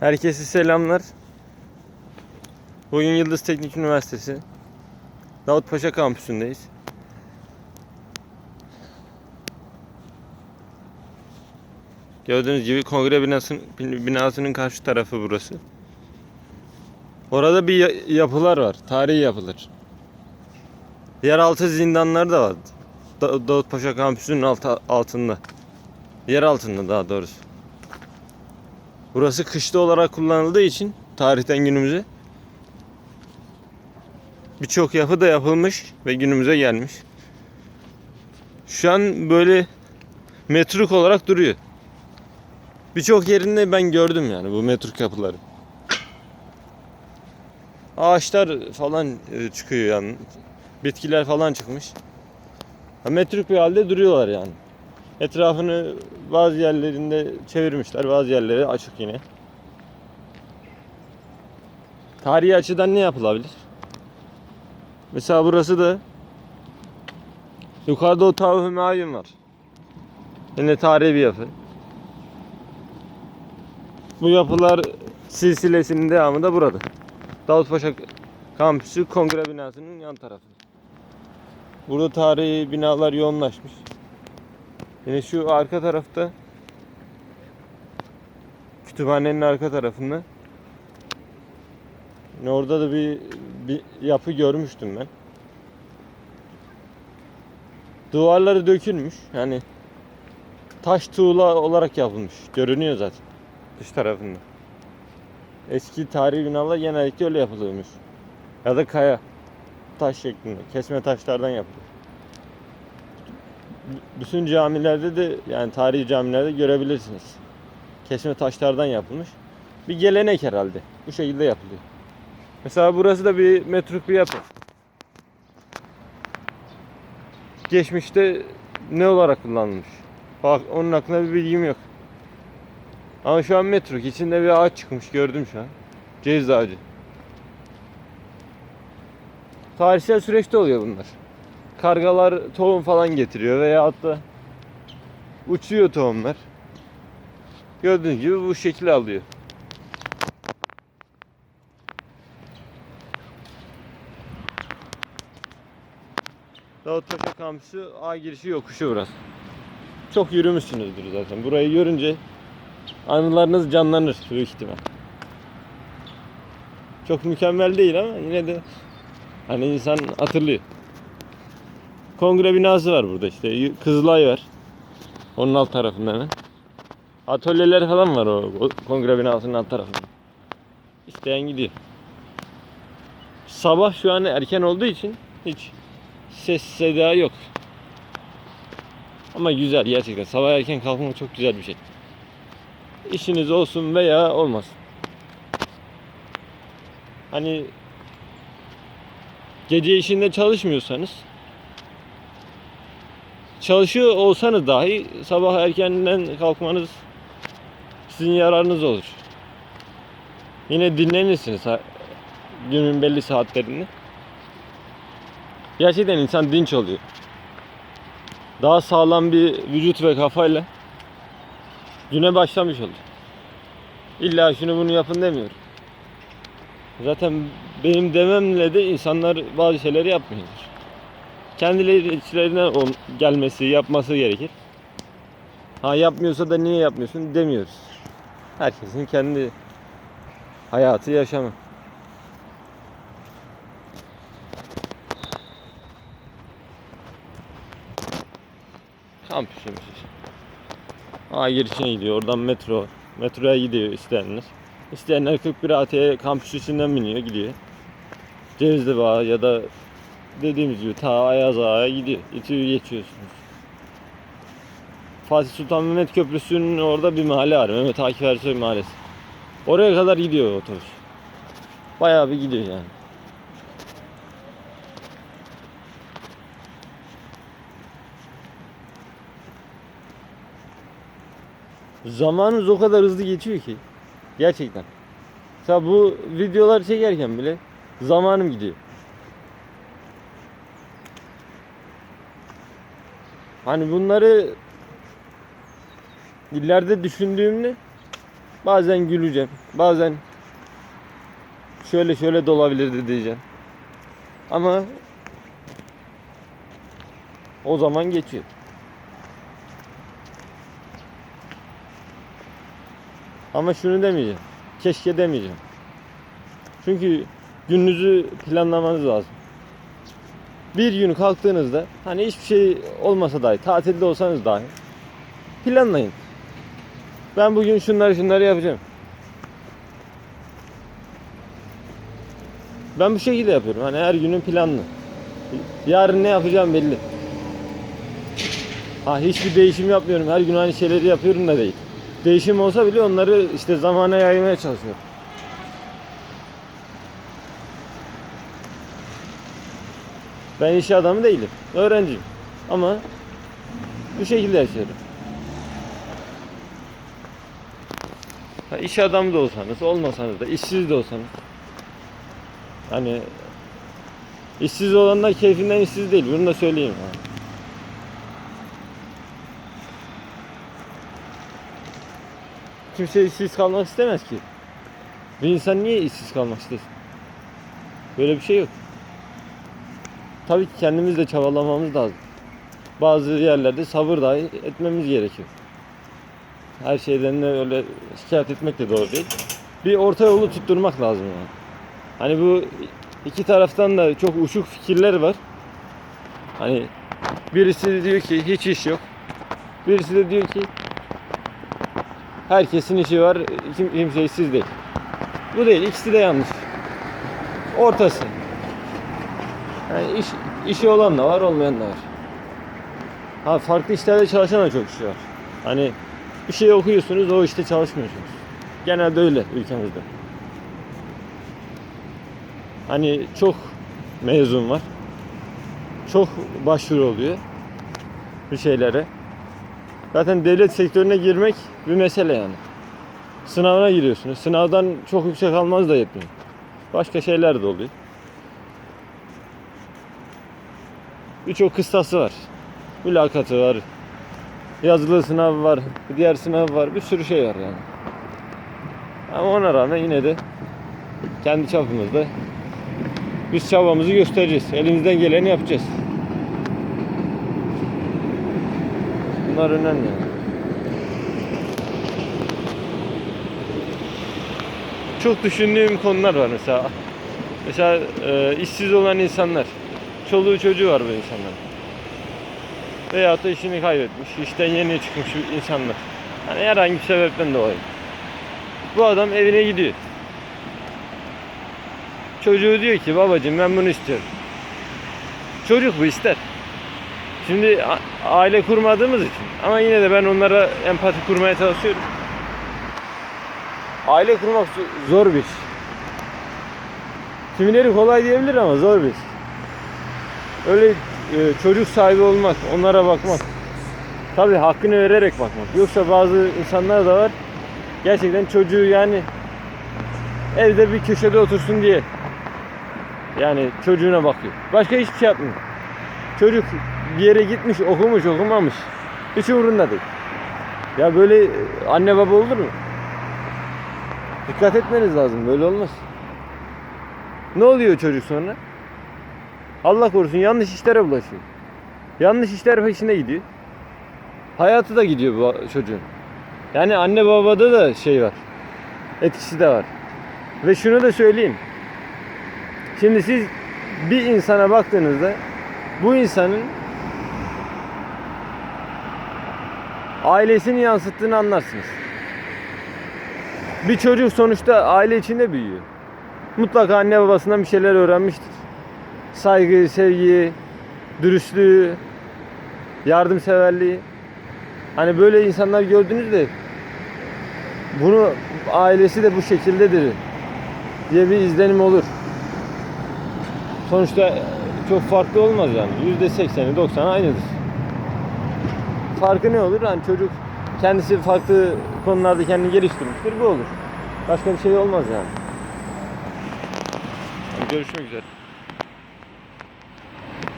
Herkese selamlar. Bugün Yıldız Teknik Üniversitesi Davutpaşa kampüsündeyiz. Gördüğünüz gibi kongre binasının, binasının karşı tarafı burası. Orada bir ya- yapılar var. Tarihi yapılar. Yeraltı zindanları da var. Da- Davutpaşa kampüsünün altı, altında. Yer altında daha doğrusu. Burası kışta olarak kullanıldığı için tarihten günümüze birçok yapı da yapılmış ve günümüze gelmiş. Şu an böyle metruk olarak duruyor. Birçok yerinde ben gördüm yani bu metruk yapıları. Ağaçlar falan e, çıkıyor yani. Bitkiler falan çıkmış. Metruk bir halde duruyorlar yani. Etrafını bazı yerlerinde çevirmişler, bazı yerleri açık yine. Tarihi açıdan ne yapılabilir? Mesela burası da yukarıda Otağı Hümayun var. Yine tarihi bir yapı. Bu yapılar silsilesinin devamı da burada. Davutpaşa kampüsü kongre binasının yan tarafı. Burada tarihi binalar yoğunlaşmış. Yine şu arka tarafta kütüphanenin arka tarafında orada da bir, bir yapı görmüştüm ben. Duvarları dökülmüş. Yani taş tuğla olarak yapılmış. Görünüyor zaten dış tarafında. Eski tarihi binalar genellikle öyle yapılıyormuş. Ya da kaya taş şeklinde. Kesme taşlardan yapılıyor bütün camilerde de yani tarihi camilerde görebilirsiniz. Kesme taşlardan yapılmış. Bir gelenek herhalde. Bu şekilde yapılıyor. Mesela burası da bir metruk bir yapı. Geçmişte ne olarak kullanılmış? Bak onun hakkında bir bilgim yok. Ama şu an metruk. içinde bir ağaç çıkmış gördüm şu an. Ceviz ağacı. Tarihsel süreçte oluyor bunlar kargalar tohum falan getiriyor veya hatta uçuyor tohumlar. Gördüğünüz gibi bu şekil alıyor. Davutpaşa kampüsü A girişi yokuşu burası. Çok yürümüşsünüzdür zaten. Burayı görünce anılarınız canlanır büyük ihtimal. Çok mükemmel değil ama yine de hani insan hatırlıyor. Kongre binası var burada işte. Kızılay var. Onun alt tarafında hemen. Atölyeler falan var o, o kongre binasının alt tarafında. İsteyen gidiyor. Sabah şu an erken olduğu için hiç ses seda yok. Ama güzel gerçekten. Sabah erken kalkmak çok güzel bir şey. İşiniz olsun veya olmasın. Hani gece işinde çalışmıyorsanız çalışıyor olsanız dahi sabah erkenden kalkmanız sizin yararınız olur. Yine dinlenirsiniz günün belli saatlerini. Gerçekten insan dinç oluyor. Daha sağlam bir vücut ve kafayla güne başlamış olur. İlla şunu bunu yapın demiyorum. Zaten benim dememle de insanlar bazı şeyleri yapmıyorlar kendileri içlerinden gelmesi, yapması gerekir. Ha yapmıyorsa da niye yapmıyorsun demiyoruz. Herkesin kendi hayatı, yaşamı. Kampüsümüz. Ha girişine gidiyor. Oradan metro. Metroya gidiyor isteyenler. İsteyenler 41 AT'ye kampüs içinden biniyor, gidiyor. Cevizli Bağ ya da dediğimiz gibi ta Ayaz Ağa'ya gidiyor. İTÜ'yü geçiyorsunuz. Fatih Sultan Mehmet Köprüsü'nün orada bir mahalle var. Mehmet Akif Ersoy Mahallesi. Oraya kadar gidiyor otobüs. Bayağı bir gidiyor yani. Zamanımız o kadar hızlı geçiyor ki. Gerçekten. Mesela bu videolar çekerken bile zamanım gidiyor. Hani bunları ileride düşündüğümde Bazen güleceğim. Bazen şöyle şöyle de olabilirdi diyeceğim. Ama o zaman geçiyor. Ama şunu demeyeceğim. Keşke demeyeceğim. Çünkü gününüzü planlamanız lazım. Bir gün kalktığınızda hani hiçbir şey olmasa dahi tatilde olsanız dahi planlayın. Ben bugün şunları şunları yapacağım. Ben bu şekilde yapıyorum. Hani her günün planlı. Yarın ne yapacağım belli. Ha hiçbir değişim yapmıyorum. Her gün aynı şeyleri yapıyorum da değil. Değişim olsa bile onları işte zamana yaymaya çalışıyorum. Ben iş adamı değilim. Öğrenciyim. Ama bu şekilde yaşıyorum. Ha, iş adamı da olsanız, olmasanız da, işsiz de olsanız. Hani işsiz olanlar keyfinden işsiz değil. Bunu da söyleyeyim. Yani. Kimse işsiz kalmak istemez ki. Bir insan niye işsiz kalmak istesin? Böyle bir şey yok. Tabii ki kendimiz de çabalamamız lazım. Bazı yerlerde sabır dahi etmemiz gerekiyor. Her şeyden de öyle şikayet etmek de doğru değil. Bir orta yolu tutturmak lazım yani. Hani bu iki taraftan da çok uçuk fikirler var. Hani birisi diyor ki hiç iş yok. Birisi de diyor ki herkesin işi var, kim, kimse işsiz değil. Bu değil, ikisi de yanlış. Ortası. Yani iş, işi olan da var, olmayan da var. Ha farklı işlerde çalışan da çok kişi var. Hani bir şey okuyorsunuz, o işte çalışmıyorsunuz. Genelde öyle ülkemizde. Hani çok mezun var. Çok başvuru oluyor bir şeylere. Zaten devlet sektörüne girmek bir mesele yani. Sınavına giriyorsunuz. Sınavdan çok yüksek almanız da yetmiyor. Başka şeyler de oluyor. Birçok kıstası var. Mülakatı var. Yazılı sınav var. Diğer sınav var. Bir sürü şey var yani. Ama ona rağmen yine de kendi çapımızda biz çabamızı göstereceğiz. Elimizden geleni yapacağız. Bunlar önemli. Çok düşündüğüm konular var mesela. Mesela e, işsiz olan insanlar. Çoluğu çocuğu var bu insanların. Veyahut da işini kaybetmiş, işten yeni çıkmış insanlar. Hani herhangi bir sebepten dolayı. Bu adam evine gidiyor. Çocuğu diyor ki babacığım ben bunu istiyorum. Çocuk bu ister. Şimdi aile kurmadığımız için ama yine de ben onlara empati kurmaya çalışıyorum. Aile kurmak zo- zor bir iş. Kimileri kolay diyebilir ama zor bir iş. Öyle e, çocuk sahibi olmak, onlara bakmak. Tabii hakkını vererek bakmak. Yoksa bazı insanlar da var. Gerçekten çocuğu yani evde bir köşede otursun diye yani çocuğuna bakıyor. Başka hiçbir şey yapmıyor. Çocuk bir yere gitmiş, okumuş, okumamış. Hiç umurunda değil. Ya böyle e, anne baba olur mu? Dikkat etmeniz lazım. Böyle olmaz. Ne oluyor çocuk sonra? Allah korusun yanlış işlere bulaşıyor. Yanlış işler peşinde gidiyor. Hayatı da gidiyor bu çocuğun. Yani anne babada da şey var. Etkisi de var. Ve şunu da söyleyeyim. Şimdi siz bir insana baktığınızda bu insanın ailesini yansıttığını anlarsınız. Bir çocuk sonuçta aile içinde büyüyor. Mutlaka anne babasından bir şeyler öğrenmiştir. Saygı, sevgi, dürüstlüğü, yardımseverliği. Hani böyle insanlar gördüğünüzde bunu ailesi de bu şekildedir diye bir izlenim olur. Sonuçta çok farklı olmaz yani. Yüzde sekseni, doksanı aynıdır. Farkı ne olur? Hani çocuk kendisi farklı konularda kendini geliştirmiştir. Bu olur. Başka bir şey olmaz yani. Görüşmek üzere.